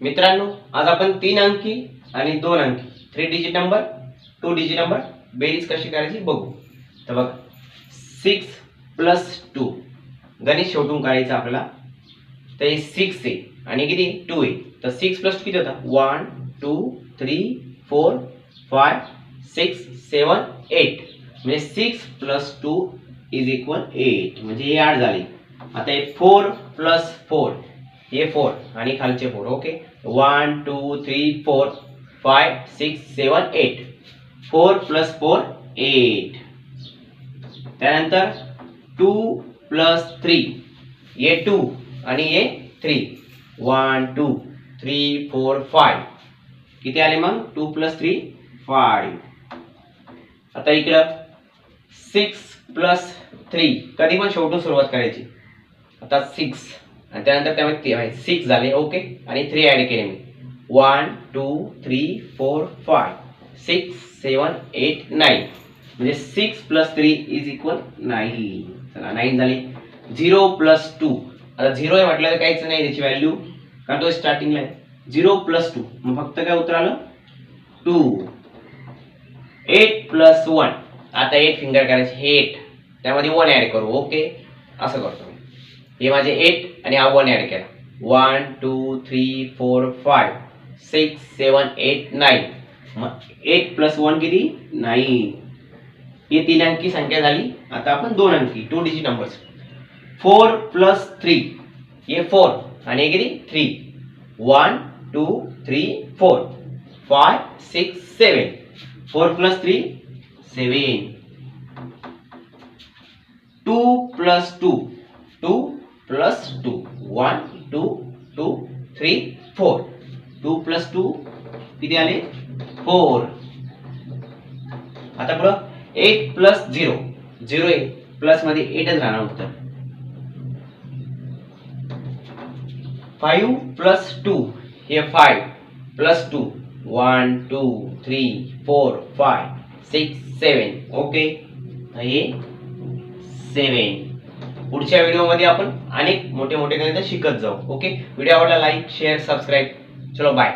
मित्रांनो आज आपण तीन अंकी आणि दोन अंकी. Three digit number two digit number बेरीज कशी करायची बघू. तर बघ सिक्स प्लस टू गणित शेवटून काढायचं आपल्याला. तर हे सिक्स आहे. आणि किती टू आहे. तर सिक्स प्लस टू किती होता? One two three four five six seven eight म्हणजे six plus two is equal eight म्हणजे हे आठ झाले. आता हे फोर प्लस फोर हे फोर आणि खालचे four okay one two three four five six seven eight four plus four eight त्यानंतर two plus three a two आणि a three one two three four five किती आले मग? टू प्लस थ्री फाय आता इकडं six plus three कधी पण शेवटून सुरुवात करायची. आता सिक्स आणि त्यानंतर त्यामध्ये सिक्स झाले. ओके आणि थ्री ॲड केले मी. One two three four five six seven eight nine म्हणजे six plus three is equal nine चला नाईन झाली. झिरो प्लस टू आता झिरो आहे म्हटलं तर काहीच नाही त्याची व्हॅल्यू कारण तो स्टार्टिंगला आहे. झिरो प्लस टू मग फक्त काय उत्तर आलं? टू एट प्लस वन आता एट फिंगर करायचे. एट त्यामध्ये वन ॲड करू. ओके असं करतो. हे माझे एट आणि हा वन ॲड केला. One two three four five six seven eight nine मग एट प्लस वन किती? नाईन ही तीन अंकी संख्या झाली. आता आपण दोन अंकी two digit numbers four plus three हे फोर आणि हे किती? Three one two three four five six seven four plus three seven two plus two two plus two. One two two three four two plus two किती आले? Four आता पुढं. Eight plus zero zero eight प्लसमध्ये एटच राहणार उत्तर. Five plus two हे five plus two one two three four five six seven okay हे seven पुढच्या व्हिडिओमध्ये आपण अनेक मोठे मोठे गणित शिकत जाऊ. ओके? व्हिडिओ आवडला लाईक शेअर सबस्क्राईब चलो बाय